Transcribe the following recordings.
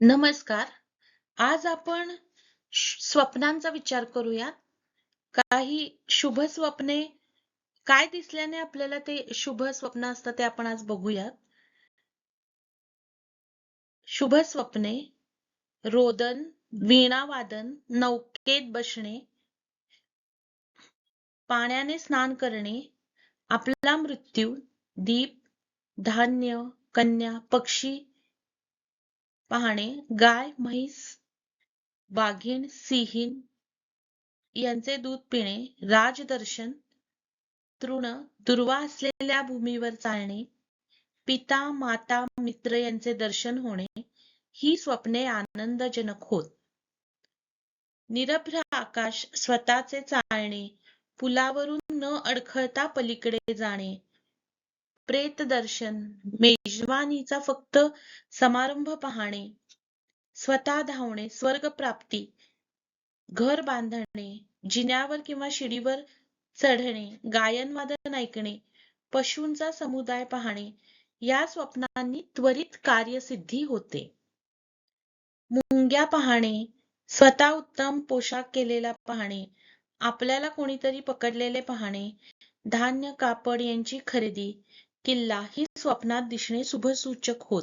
नमस्कार. आज आपण स्वप्नांचा विचार करूया काही शुभ स्वप्ने काय दिसल्याने आपल्याला ते शुभ स्वप्न असतं ते आपण आज बघूयात. शुभ स्वप्ने रोदन वीणावादन नौकेत बसणे पाण्याने स्नान करणे आपला मृत्यू दीप धान्य कन्या पक्षी पाहणे गाय म्हैस वाघीण सिंहीण यांचे दूध पिणे राजदर्शन तृण दुर्वा असलेल्या भूमीवर चालणे पिता माता मित्र यांचे दर्शन होणे ही स्वप्ने आनंदजनक होत. निरभ्र आकाश स्वतःचे चालणे पुलावरून न अडखळता पलीकडे जाणे प्रेत दर्शन मेजवानीचा फक्त समारंभ पाहणे स्वतः धावणे स्वर्ग प्राप्ती घर बांधणे जिन्यावर किंवा शिडीवर चढणे गायन वादन ऐकणे पशूंचा समुदाय पाहणे या स्वप्नांनी त्वरित कार्यसिद्धी होते. मुंग्या पाहणे स्वतः उत्तम पोशाख केलेला पाहणे आपल्याला कोणीतरी पकडलेले पाहणे धान्य कापड यांची खरेदी किल्ला ही स्वप्नात दिसणे शुभसूचक होत.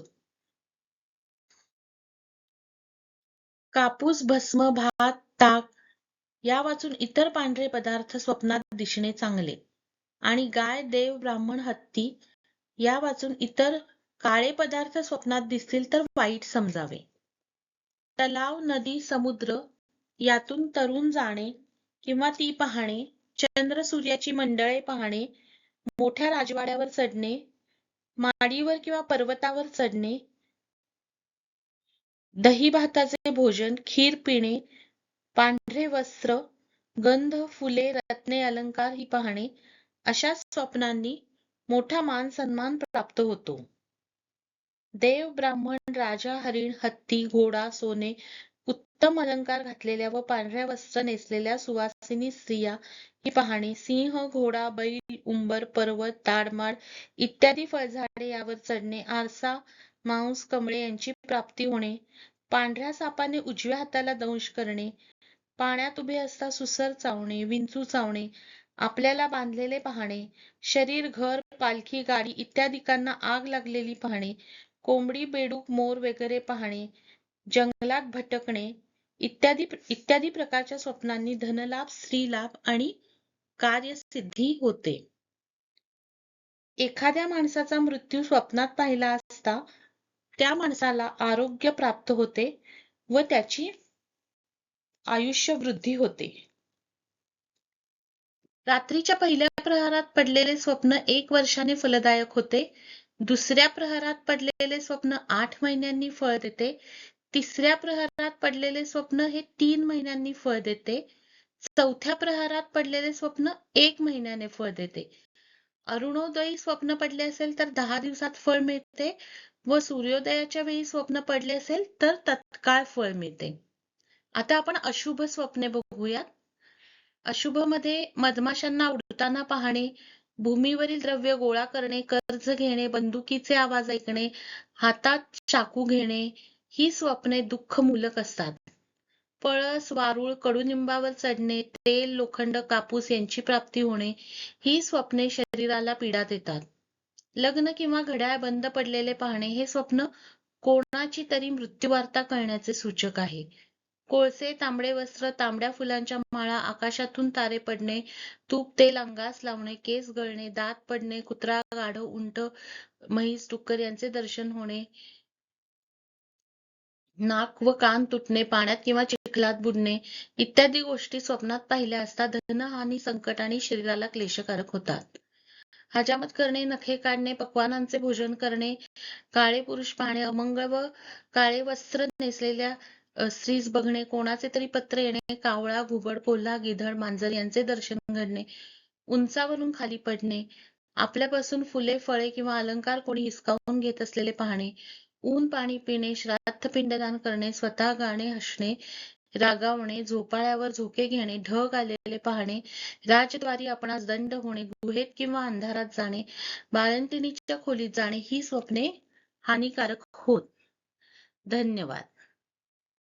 कापूस भस्म भात ताक या वाचून इतर पांढरे पदार्थ स्वप्नात दिसणे चांगले. आणि गाय देव ब्राह्मण हत्ती या वाचून इतर काळे पदार्थ स्वप्नात दिसतील तर वाईट समजावे. तलाव नदी समुद्र यातून तरुण जाणे किंवा ती पाहणे चंद्र सूर्याची मंडळे पाहणे मोठ्या राजवाड्यावर चढणे माडीवर किंवा पर्वतावर चढणे दही भाताचे भोजन खीर पिणे पांढरे वस्त्र गंध फुले रत्ने अलंकार ही पाहणे अशा स्वप्नांनी मोठा मान सन्मान प्राप्त होतो. देव ब्राह्मण राजा हरिण हत्ती घोडा सोने उत्तम अलंकार घातलेल्या व पांढऱ्या वस्त्र नेसलेल्या सुवासिनी स्त्रिया ही पाहणे सिंह घोडा बैल उंबर पर्वत ताडमाड इत्यादी फळझाडे यावर चढणे आरसा मांस कमळे यांची प्राप्ती होणे पांढऱ्या सापाने उजव्या हाताला दंश करणे पाण्यात उभे असता सुसर चावणे विंचू चावणे आपल्याला बांधलेले पाहणे शरीर घर पालखी गाडी इत्यादिकांना आग लागलेली पाहणे कोंबडी बेडूक मोर वगैरे पाहणे जंगलात भटकणे इत्यादी इत्यादी प्रकारच्या स्वप्नांनी धनलाभ स्त्रीलाभ आणि कार्यसिद्धी होते. एखाद्या माणसाचा मृत्यू स्वप्नात पाहिला असता त्या माणसाला आरोग्य प्राप्त होते व त्याची आयुष्य वृद्धी होते. रात्रीच्या पहिल्या प्रहारात पडलेले स्वप्न एक वर्षाने फलदायक होते. दुसऱ्या प्रहारात पडलेले स्वप्न आठ महिन्यांनी फळ देते. तिसऱ्या प्रहारात पडलेले स्वप्न हे तीन महिन्यांनी फळ देते. चौथ्या प्रहारात पडलेले स्वप्न एक महिन्याने फळ देते. अरुणोदयी स्वप्न पडले असेल तर दहा दिवसात फळ मिळते व सूर्योदयाच्या वेळी स्वप्न पडले असेल तर तत्काळ फळ मिळते. आता आपण अशुभ स्वप्ने बघूयात. अशुभमध्ये मधमाशांना उडताना पाहणे भूमीवरील द्रव्य गोळा करणे कर्ज घेणे बंदुकीचे आवाज ऐकणे हातात चाकू घेणे ही स्वप्ने दुःखमूलक असतात. पळस वारुळ कडुनिंबावर चढणे तेल लोखंड कापूस यांची प्राप्ती होणे ही स्वप्ने शरीराला पीडा देतात. लग्न किंवा घड्याळ बंद पडलेले पाहणे हे स्वप्न कोणाची तरी मृत्यूवार्ता कळण्याचे सूचक आहे. कोळसे तांबडे वस्त्र तांबड्या फुलांच्या माळा आकाशातून तारे पडणे तूप तेल अंगास लावणे केस गळणे दात पडणे कुत्रा गाढव उंट म्हैस डुक्कर यांचे दर्शन होणे नाक व कान तुटणे पाण्यात किंवा चिखलात बुडणे इत्यादी गोष्टी स्वप्नात पाहिल्या असता धनहानी संकट आणि शरीराला क्लेशकारक होतात. हजामत करणे नखे काढणे पक्वानांचे भोजन करणे काळे पुरुष पाहणे अमंगळ व काळे वस्त्र नेसलेल्या स्त्रीस बघणे कोणाचे तरी पत्र येणे कावळा घुबड कोल्हा गिधड मांजर यांचे दर्शन घडणे उंचावरून खाली पडणे आपल्यापासून फुले फळे किंवा अलंकार कोणी हिसकावून घेत असलेले पाहणे ऊन पाणी पिणे श्राद्ध पिंडदान करणे स्वतः गाणे हसणे रागावणे झोपाळ्यावर झोके घेणे ढग आलेले पाहणे राजद्वारी आपणास दंड होणे गुहेत किंवा अंधारात जाणे बाळंतिणीच्या खोलीत जाणे ही स्वप्ने हानिकारक होत. धन्यवाद.